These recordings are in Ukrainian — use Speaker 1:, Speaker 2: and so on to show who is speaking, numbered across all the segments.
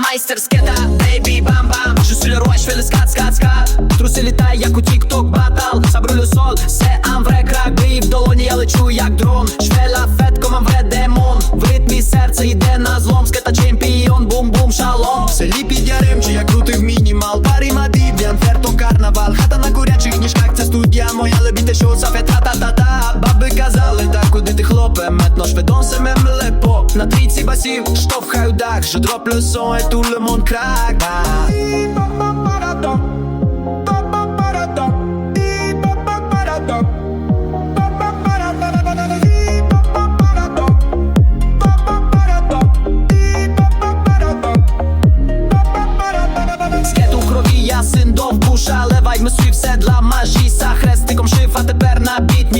Speaker 1: мастер скета, бейбі roi, je fais le scat, scat, scat Труси літає, як у тік-ток батл Сабрю сол, все амвре крак Бій в долоні, я лечу, як дрон. Швеля фет, комамвре демон. В ритмі серце йде на злом Скета чемпіон, бум-бум, шалом.
Speaker 2: В селі під Яремче я крутив мінімал. Парі Мадіб'ян, ферто карнавал. Хата на курячих ніжках, студія моя Лебіте шоу, сафе та-та-та-та. Баби казали, так куди ти хлопе? Метно шведон семе млепо На трійці басів, штовхаю дах Je дроплю le son et tout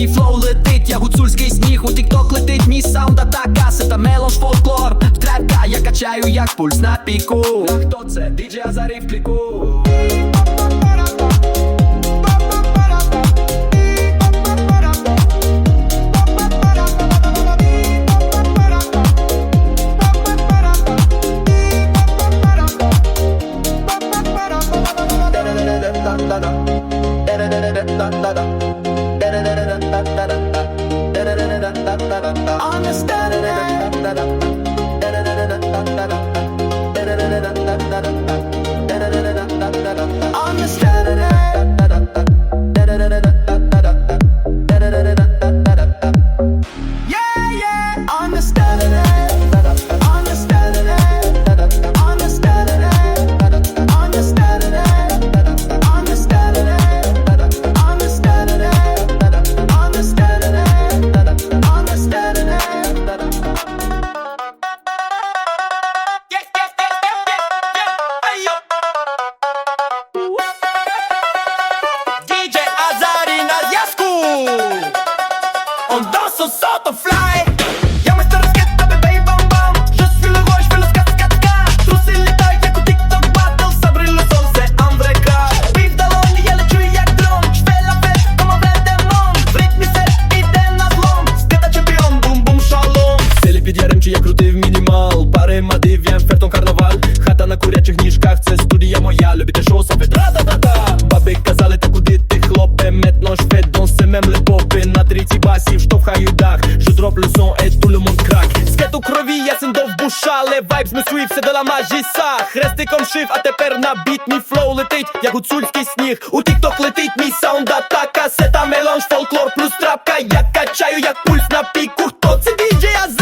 Speaker 1: Мій флоу летить, я гуцульський сніг У тікток летить мій саунд атака Сета мелош фолклор, Трепка, я качаю як пульс на піку. Хто це? Діджей Азарів кліку
Speaker 2: understand it моя Любите шоу, тра-та-та-та Баби казали, та куди ти хлопе Метно шведон, семем лепопи На трійці басів, штовхаю дах le son et tout le monde Скет у крові, я син довбуша Але вайбс ми свій, все до ла мажіса. Хрестиком шив, а тепер на біт Мій флоу летить, як гуцульський сніг. У тік-ток летить мій саунд атака Сета меланж, фолклор плюс трапка. Я качаю, як пульс на піку. Хто це діджей, а